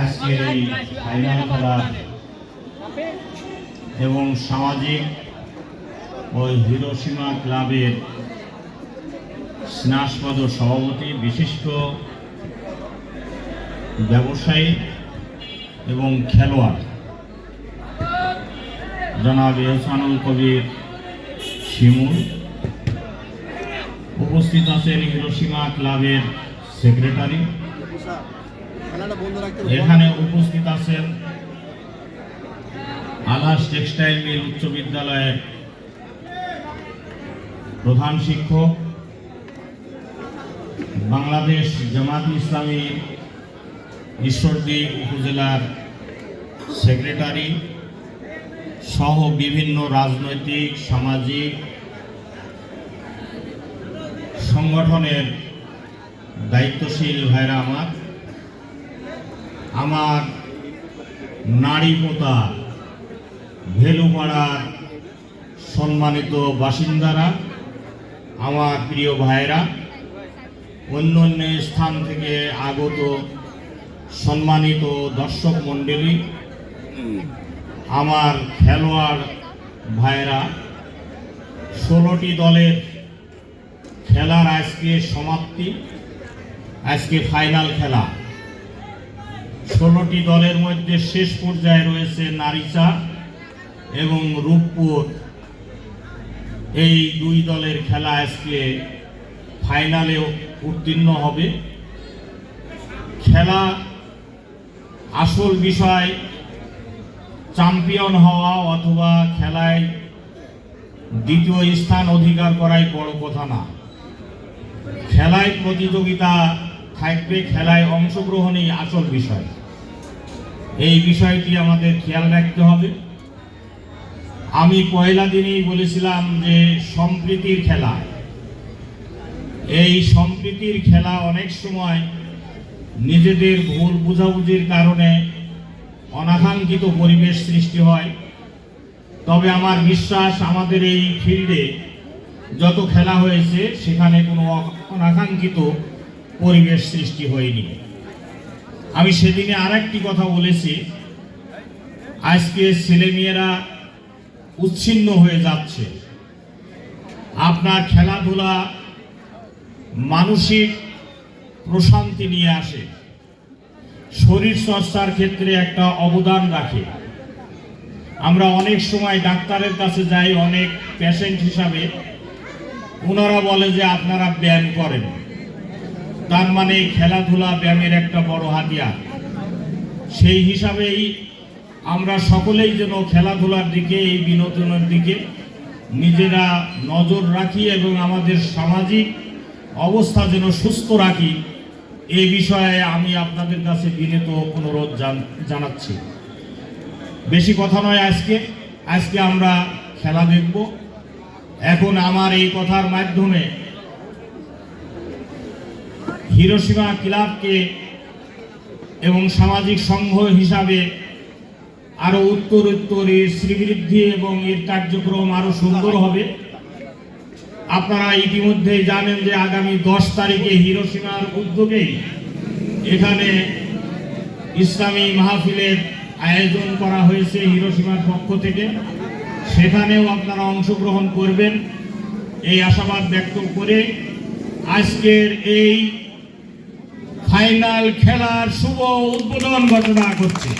আজকের এই ফাইনাল খেলা এবং সামাজিক ওই হিরোসীমা ক্লাবের স্নাসপদ সভাপতি, বিশিষ্ট ব্যবসায়ী এবং খেলোয়াড়। জনাব এহসানুল কবির শিমুল। উপস্থিত আছেন হিরোসীমা ক্লাবের সেক্রেটারি। এখানে উপস্থিত আছেন আলাস টেক্সটাইল মিল উচ্চ বিদ্যালয়ের প্রধান শিক্ষক, বাংলাদেশ জামাত ইসলামী ঈশ্বরদী উপজেলার সেক্রেটারি সহ বিভিন্ন রাজনৈতিক, সামাজিক সংগঠনের দায়িত্বশীল ভাইরা আমার। আমার নারী পোতা ভেলুপাড়ার সম্মানিত বাসিন্দারা, আমার প্রিয় ভাইরা অন্য অন্য স্থান থেকে আগত সম্মানিত দর্শক মণ্ডলী, আমার খেলোয়াড় ভাইরা ষোলোটি দলের খেলার আজকে সমাপ্তি, আজকে ফাইনাল খেলা। ষোলোটি দলের মধ্যে শেষ পর্যায়ে রয়েছে নারীচা এবং রূপপুর। এই দুই দলের খেলা আজকে ফাইনালে উত্তীর্ণ হবে। খেলা আসল বিষয় চ্যাম্পিয়ন হওয়া অথবা খেলায় দ্বিতীয় স্থান অধিকার করাই বড় কথা না। খেলায় প্রতিযোগিতা থাকবে খেলায় অংশগ্রহণই আসল বিষয়। এই বিষয়টি আমাদের খেয়াল রাখতে হবে। আমি পয়লা দিনেই বলেছিলাম যে সম্প্রীতির খেলা। এই সম্প্রীতির খেলা অনেক সময় নিজেদের ভুল বুঝাবুঝির কারণে অনাকাঙ্ক্ষিত পরিবেশ সৃষ্টি হয়। তবে আমার বিশ্বাস আমাদের এই ফিল্ডে যত খেলা হয়েছে, সেখানে কোনো অনাকাঙ্ক্ষিত পরিবেশ সৃষ্টি হয়নি। আমি সেদিনে আর একটি কথা বলেছি। আজকে ছেলেমেয়েরা উচ্ছিন্ন হয়ে যাচ্ছে। আপনার খেলাধুলা মানসিক প্রশান্তি নিয়ে আসে। শরীর চর্চার ক্ষেত্রে একটা অবদান রাখে। আমরা অনেক সময় ডাক্তারের কাছে যাই, অনেক পেশেন্ট হিসাবে। ওনারা বলে যে আপনারা ব্যায়াম করেন। তার মানে খেলাধুলা ব্যায়ামের একটা বড় হাতিয়ার। সেই হিসাবেই আমরা সকলেই যেন খেলাধুলার দিকে, এই বিনোদনের দিকে নিজেরা নজর রাখি এবং আমাদের সামাজিক অবস্থা যেন সুস্থ রাখি, এ বিষয়ে আমি আপনাদের কাছে বিনীত অনুরোধ জান- জানাচ্ছি। বেশি কথা নয় আজকে। আজকে আমরা খেলা দেখব। এখন আমার এই কথার মাধ্যমে হিরোসীমা ক্লাবকে এবং সামাজিক সংঘ হিসাবে আরও উত্তর উত্তর এর শ্রীবৃদ্ধি এবং এর কার্যক্রম আরও সুন্দর হবে। আপনারা ইতিমধ্যে জানেন যে আগামী দশ তারিখে হিরোসীমার উদ্যোগেই এখানে ইসলামী মাহফিলের আয়োজন করা হয়েছে হিরোসীমার পক্ষ থেকে। সেখানেও আপনারা অংশগ্রহণ করবেন। এই আশাবাদ ব্যক্ত করে আজকের এই ফাইনাল খেলার শুভ উদ্বোধন ঘটনা করছি।